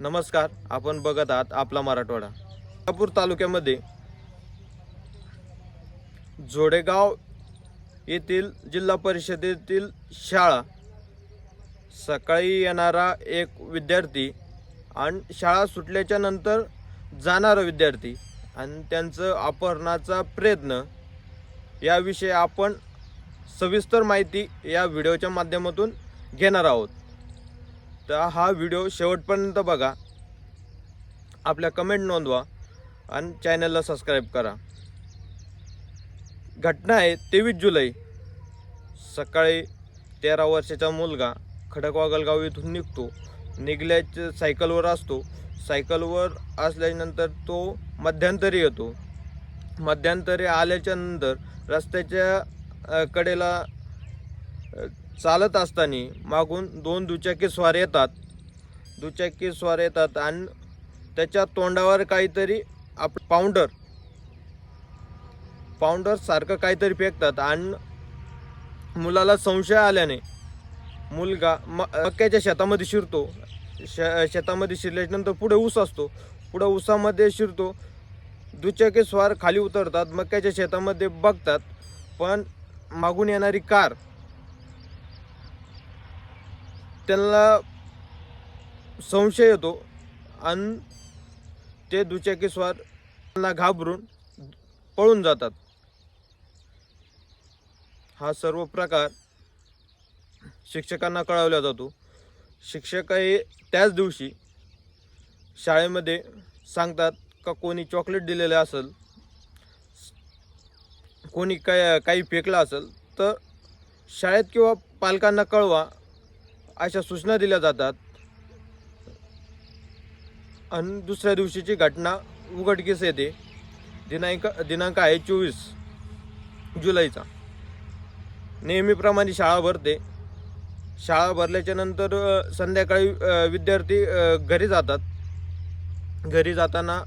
नमस्कार आपण बघत आहात आपला मराठवाडा. कोल्हापूर तालुक्यामध्ये जोडेगाव येथील जिल्हा परिषदेतील शाळा सकाळी येणारा एक विद्यार्थी आणि शाळा सुटल्याच्या नंतर जाणारा विद्यार्थी आणि त्यांचं अपहरणाचा प्रयत्न. याविषयी आपण सविस्तर माहिती या व्हिडिओच्या माध्यमातून घेणार आहोत. तर हा व्हिडिओ शेवटपर्यंत बघा. आपल्या कमेंट नोंदवा आणि चॅनलला सबस्क्राईब करा. घटना आहे तेवीस जुलै. सकाळी तेरा वर्षाचा मुलगा खडकवागलगाव इथून निघतो. निघल्याच्या सायकलवर असतो. सायकलवर असल्यानंतर तो मध्यंतरी येतो. मध्यंतरी आल्याच्यानंतर रस्त्याच्या कडेला चालत असताना मागून दोन दुचाकी स्वार येतात. दुचाकी स्वार येतात आणि त्याच्या तोंडावर काहीतरी आप पाऊंडर. पाऊंडर सारखं काहीतरी फेकतात आणि मुलाला संशय आल्याने मुलगा म मक्याच्या शेतामध्ये शिरतो. श शेतामध्ये शिरल्याच्यानंतर पुढे ऊस असतो. पुढे ऊसामध्ये शिरतो. दुचाकी स्वार खाली उतरतात मक्याच्या शेतामध्ये बघतात पण मागून येणारी कार त्यांना संशय येतो आणि ते दुचाकी स्वार त्यांना घाबरून पळून जातात. हा सर्व प्रकार शिक्षकांना कळवला जातो. शिक्षक हे त्याच दिवशी शाळेमध्ये सांगतात का कोणी चॉकलेट दिलेलं असेल कोणी काय काही फेकलं असेल तर शाळेत किंवा पालकांना कळवा अशा सूचना दिल्या जातात. आणि दुसऱ्या दिवशीची घटना उघडकीस येते. दिनांक दिनांक आहे चोवीस जुलैचा. नेहमीप्रमाणे शाळा भरते. शाळा भरल्याच्या नंतर संध्याकाळी विद्यार्थी घरी जातात. घरी जाताना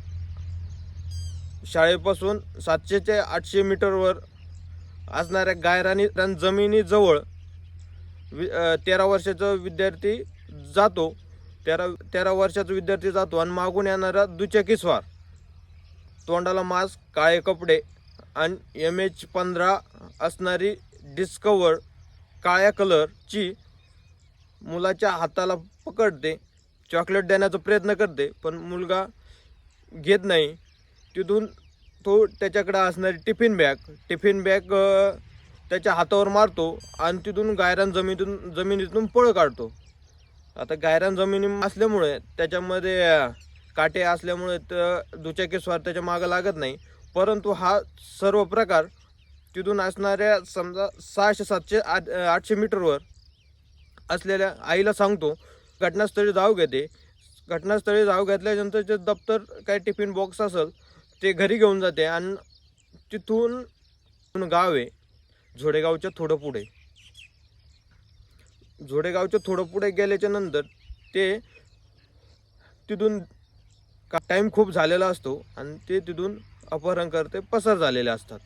शाळेपासून सातशे ते आठशे मीटरवर असणाऱ्या गायरानी जमिनीजवळ वि तेरा वर्षाचा विद्यार्थी जातो. तेरा तेरा वर्षाचा विद्यार्थी जातो आणि मागून येणारा दुचाकी स्वार तोंडाला मास्क काळे कपडे आणि एम एच पंधरा असणारी डिस्कवर काळ्या कलरची मुलाच्या हाताला पकडते. चॉकलेट देण्याचा प्रयत्न करते पण मुलगा घेत नाही. तिथून तो त्याच्याकडे असणारी टिफिन बॅग. टिफिन बॅग त्याच्या हातावर मारतो आणि तिथून गायरान जमिनीतून जमिनीतून पळ काढतो. आता गायरान जमिनी असल्यामुळे त्याच्यामध्ये काटे असल्यामुळे तर दुचाकीस्वार त्याच्या मागं लागत नाही. परंतु हा सर्व प्रकार तिथून असणाऱ्या समजा सहाशे सातशे आठ आठशे मीटरवर असलेल्या आईला सांगतो घटनास्थळी जाऊ घेते. घटनास्थळी जाऊ घेतल्यानंतर जे दप्तर काही टिफिन बॉक्स असेल ते घरी घेऊन जाते आणि तिथून गाव आहे. झोडेगावच्या थोडं पुढे. झोडेगावच्या थोडं पुढे गेल्याच्यानंतर ते तिथून का टाईम खूप झालेला असतो आणि ते तिथून अपहरण करते पसार झालेले असतात.